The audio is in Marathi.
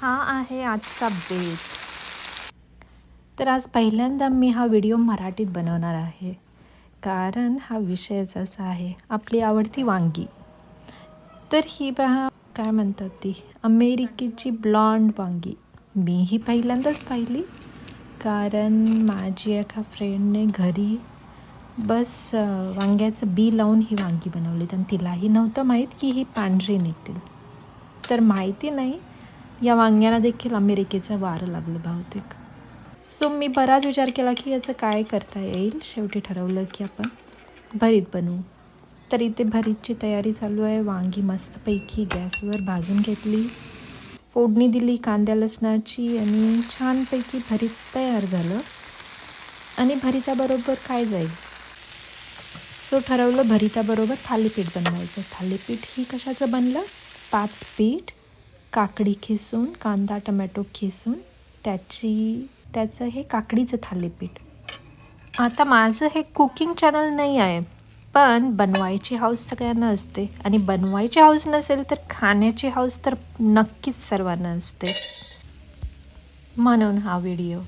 हा आहे आजचा बेत तर आज पहिल्यांदा मी हा व्हिडिओ मराठीत बनवणार आहे. कारण हा विषयच असा आहे आपली आवडती वांगी. तर ही पहा काय म्हणतात ती? अमेरिकेची ब्लॉन्ड वांगी. मी ही पहिल्यांदाच पाहिली. कारण माझी एका फ्रेंडने घरी बस वांग्याचं बी लावून ही वांगी बनवली. आणि तिलाही नव्हतं माहीत की ही पांढरी निघतील. तर माहिती नाही या वांग्याला देखील अमेरिकेचं वारं लागलं बहुतेक. सो मी बराच विचार केला की याचं काय करता येईल? शेवटी ठरवलं की आपण भरीत बनवू. तर इथे भरीतची तयारी चालू आहे. वांगी मस्तपैकी गॅसवर भाजून घेतली. फोडणी दिली कांद्या लसणाची आणि छानपैकी भरीत तयार झालं. आणि भरिताबरोबर काय जाईल? सो ठरवलं भरिताबरोबर थालीपीठ बनवायचं. थालीपीठ ही कशाचं बनलं? पाच पीठ काकडी खिसून कांदा टमॅटो खिसून त्याची त्याचं हे काकडीचं थालीपीठ. आता माझं हे कुकिंग चॅनल नाही आहे पण बनवायची हाऊस सगळ्यांना असते. आणि बनवायची हाऊस नसेल तर खाण्याची हाऊस तर नक्कीच सर्वांना असते. म्हणून हा व्हिडिओ.